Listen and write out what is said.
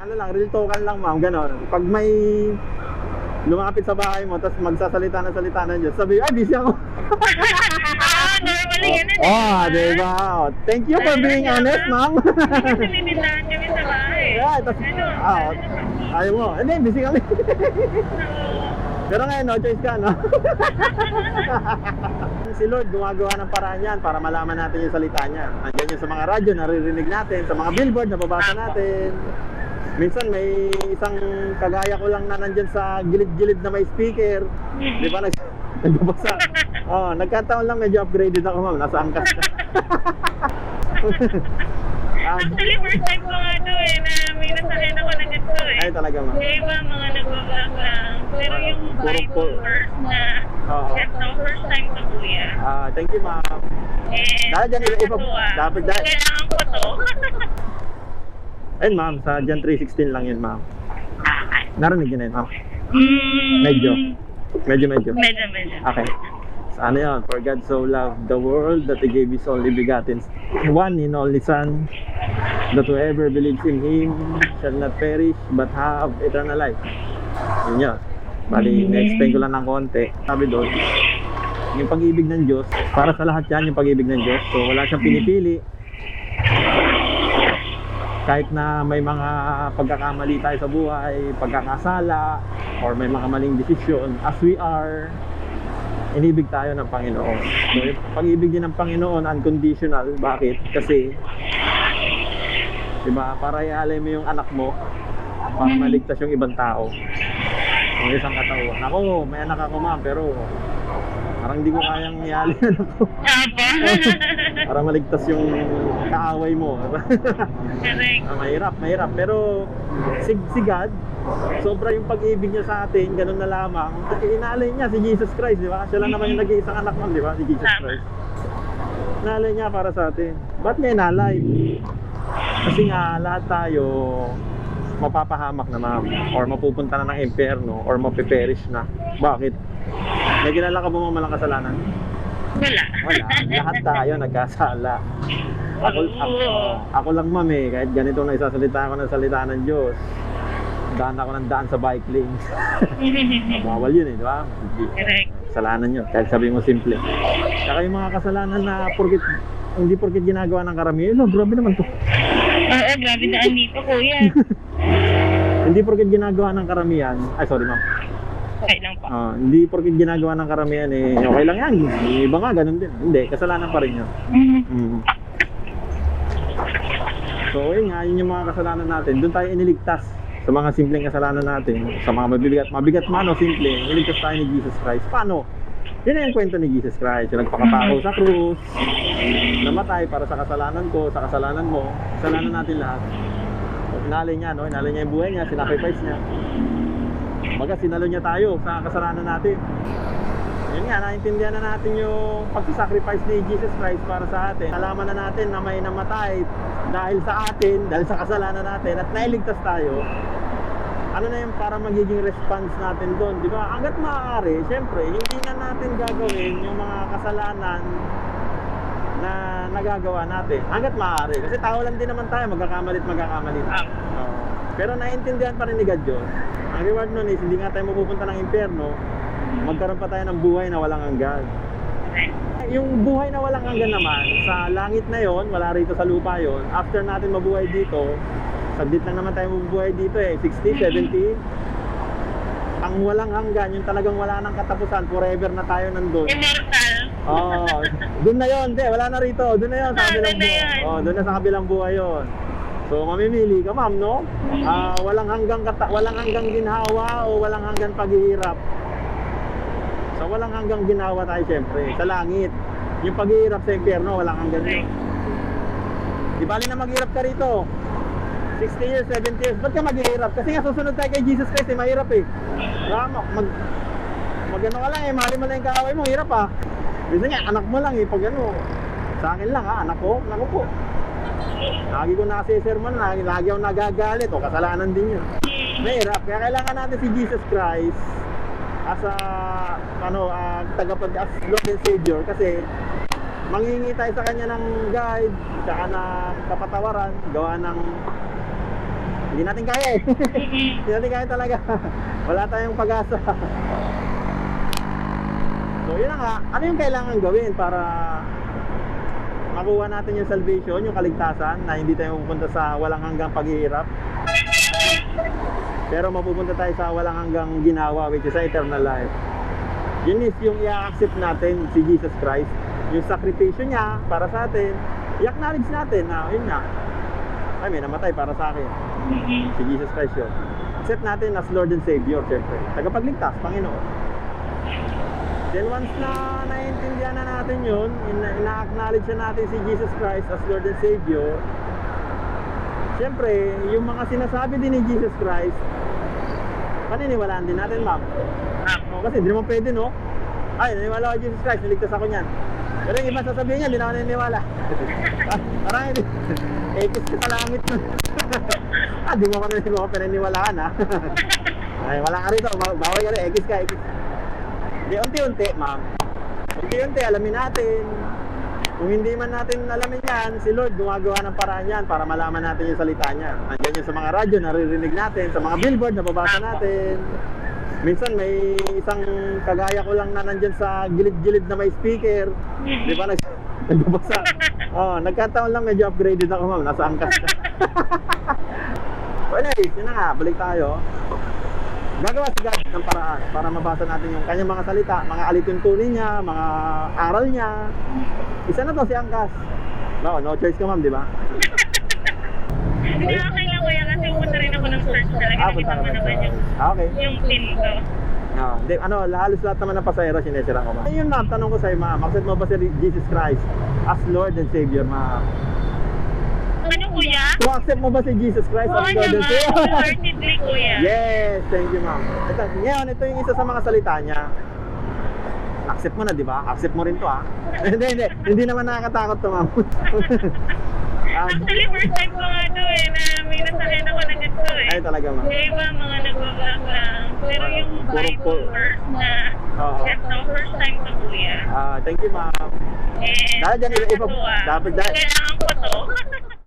Ano lang, real talkan lang ma'am, ganon. Pag may lumapit sa bahay mo, tapos magsasalita ng salita ng Diyos, sabi, ay, busy ako. Ah, normally ganun eh. Oh, di ba? Oh, Thank you for being honest, ma'am. Kasi ninindahan kami sa bahay. yeah, tapos, Ano? ah, ayaw mo. Hindi, busy kami. Pero ngayon, no choice ka, no? si Lord gumagawa ng paraan yan para malaman natin yung salita niya. Nandiyan yung sa mga radyo, naririnig natin. Sa mga billboard, nababasa natin. Minsan may isang kagaya ko lang na nandyan sa gilid-gilid na may speaker. Di ba? Nag nagbabasa. Oh, nagkataon lang medyo upgraded ako, ma'am. Nasa angkas ka. Ah, Actually, first time ko nga to eh, na may nasakyan ako na ganito eh. ay, talaga, ma'am. Yung iba, mga nagbablog lang. Pero yung Bible verse na, Oo. ito, first time ko kuya. Ah, thank you, ma'am. Eh, Dahil dyan, iba- dapat dahil- Kailangan ko to. Ayun, ma'am. Sa Jan 316 lang yun, ma'am. Narinig yun na yun, ma'am. Mm, Medyo. Medyo, medyo. Medyo, medyo. Okay. So, ano yun? For God so loved the world that He gave His only begotten one and only Son, that whoever believes in Him shall not perish but have eternal life. Yun yun. Bali, na-explain ko lang ng konti. Sabi doon, yung pag-ibig ng Diyos, para sa lahat yan yung pag-ibig ng Diyos. So, wala siyang pinipili. Kahit na may mga pagkakamali tayo sa buhay, pagkakasala, or may mga maling desisyon, as we are, inibig tayo ng Panginoon. So, yung pag-ibig din ng Panginoon, unconditional. Bakit? Kasi, di ba, para ialay mo yung anak mo, para maligtas yung ibang tao. Yung isang katawan. Ako, may anak ako ma'am, pero parang hindi ko kayang yung anak ko. Para maligtas yung kaaway mo. Correct. Ah, mahirap, mahirap. Pero si, si God, sobra yung pag-ibig niya sa atin, ganun na lamang. Inalay niya si Jesus Christ, di ba? Siya lang naman yung nag-iisang anak mo, di ba? Si Jesus Tama. Christ. Inalay niya para sa atin. Ba't niya inalay? Kasi nga, lahat tayo mapapahamak na ma'am or mapupunta na ng impyerno or mapiperish na. Bakit? May kilala ka ba mga malang kasalanan? Wala. Wala. Lahat tayo nagkasala. Ako, ako, ako lang ma'am eh, kahit ganito na isasalita ko ng salita ng Diyos. Daan ako ng daan sa bike lanes. Bawal yun eh, di ba? Correct. Kasalanan yun, kahit sabi mo simple. Saka yung mga kasalanan na porkit, hindi porkit ginagawa ng karamihan, no, grabe naman to. Oo, grabe daan dito, kuya. Hindi porkit ginagawa ng karamihan, ay sorry ma'am. Okay lang po. Ah, hindi porkit ginagawa ng karamihan eh, okay lang yan. Yung iba nga, ganun din. Hindi, kasalanan pa rin yun. Mm. So, yun nga, yun yung mga kasalanan natin. Doon tayo iniligtas sa mga simpleng kasalanan natin. Sa mga mabibigat, mabigat man o simple, iniligtas tayo ni Jesus Christ. Paano? Yun na yung kwento ni Jesus Christ. Yung nagpakapako sa krus, namatay para sa kasalanan ko, sa kasalanan mo, kasalanan natin lahat. So, inalay niya, no? Inalay niya yung buhay niya, sinacrifice niya. Baga, sinalo niya tayo sa kasalanan natin. Yun nga, naintindihan na natin yung pagsasacrifice ni Jesus Christ para sa atin. Alaman na natin na may namatay dahil sa atin, dahil sa kasalanan natin, at nailigtas tayo. Ano na yung para magiging response natin doon, di ba? Hanggat maaari, syempre, hindi na natin gagawin yung mga kasalanan na nagagawa natin. Hanggat maaari. Kasi tao lang din naman tayo, magkakamali at magkakamali tayo. Oo. Pero naiintindihan pa rin ni God yun. Ang reward nun is, hindi nga tayo mapupunta ng impyerno, magkaroon pa tayo ng buhay na walang hanggan. Yung buhay na walang hanggan naman, sa langit na yon, wala rito sa lupa yon. after natin mabuhay dito, saglit lang naman tayo mabubuhay dito eh, 60, 70. Ang walang hanggan, yung talagang wala nang katapusan, forever na tayo nandun. Immortal. Oo, doon na yon, te, wala na rito, doon na yon sa Ah, kabilang buhay. Oh, doon na sa kabilang buhay yon. So mamimili ka, ma'am, no? Ah, walang hanggang kata walang hanggang ginhawa o walang hanggang paghihirap. So walang hanggang ginawa tayo siyempre sa langit. Yung paghihirap sa impyerno, walang hanggan yun. Di bali na maghirap ka rito. 60 years, 70 years, ba't ka maghihirap? Kasi nga susunod tayo kay Jesus Christ, eh, mahirap eh. Diba? Mag, mag, ano ka lang eh, mahalin mo lang yung kaaway mo, hirap ah. Bisa nga, anak mo lang eh, pag ano, sa akin lang ha, anak ko, anak ko po. Lagi ko nasisermon, lagi, lagi ako nagagalit, o kasalanan din yun. Mahirap, kaya kailangan natin si Jesus Christ as a, ano, uh, tagapag, as Lord and Savior, kasi manghingi tayo sa kanya ng guide, tsaka ng kapatawaran, gawa ng Hindi natin kaya eh. Hindi natin kaya talaga. Wala tayong pag-asa. So yun na nga, ano yung kailangan gawin para makuha natin yung salvation, yung kaligtasan, na hindi tayo pupunta sa walang hanggang paghihirap. Pero mapupunta tayo sa walang hanggang ginawa, which is eternal life. Yun is yung i-accept natin si Jesus Christ. Yung sakripisyo niya para sa atin, i-acknowledge natin na yun nga, ay may namatay para sa akin. Mm-mm. Si Jesus Christ yun. Accept natin as Lord and Savior, syempre. Tagapagligtas, Panginoon. Then once na naiintindihan na natin yun, ina- ina-acknowledge na natin si Jesus Christ as Lord and Savior, syempre, yung mga sinasabi din ni Jesus Christ, paniniwalaan din natin, ma'am. O, kasi hindi naman pwede, no? Ay, naniniwala ako Jesus Christ, niligtas ako niyan. Pero yung iba sasabihin niya, hindi na ako naniniwala. Ah, Parang hindi. Ekis ka sa langit nun. ah, di mo ako naniniwala, ako pinaniniwalaan, ha? Ay, wala ka rito, ba- bawal ka rin, ekis ka, ekis. Hindi, unti-unti, ma'am. Unti-unti, alamin natin. Kung hindi man natin alamin yan, si Lord gumagawa ng paraan yan para malaman natin yung salita niya. Andiyan yung sa mga radyo, naririnig natin, sa mga billboard, nababasa natin. Minsan may isang kagaya ko lang na nandyan sa gilid-gilid na may speaker. Di ba? Nag nagbabasa. Oh, nagkataon lang medyo upgraded ako ma'am. Nasa angkas ka. so anyways, yun na nga. Balik tayo. Gagawa si God ng paraan para mabasa natin yung kanyang mga salita, mga alituntunin niya, mga aral niya. Isa na to si Angkas. No, no choice ka ma'am, di ba? Hindi okay lang kuya kasi pumunta rin ako ng church talaga. Ah, punta ka yung, Ah, okay. yung pin ko. Ah, hindi, ano, halos lahat naman ng pasahero sinesira ko ma'am. Ayun ma'am, tanong ko sa'yo ma'am, accept mo ba si Jesus Christ as Lord and Savior ma'am? Ano kuya? Kung accept mo ba si Jesus Christ Oo as Lord and naman, Savior? wholeheartedly kuya. yes, thank you ma'am. Ito, ngayon, ito yung isa sa mga salita niya. Accept mo na, di ba? Accept mo rin to ah. hindi, hindi. Hindi naman nakakatakot to ma'am. Ah, Actually, first time ko nga to eh, na may nasakyan ako na ganito eh. ay talaga ma'am. Yung iba mga nagbablog lang. Pero yung Puro- Bible puro- verse na Oo. ito, first time to kuya. Ah, thank you ma'am. And Dahil dyan, iba- iba- nakakatuwa. dapat- dahil- ko to.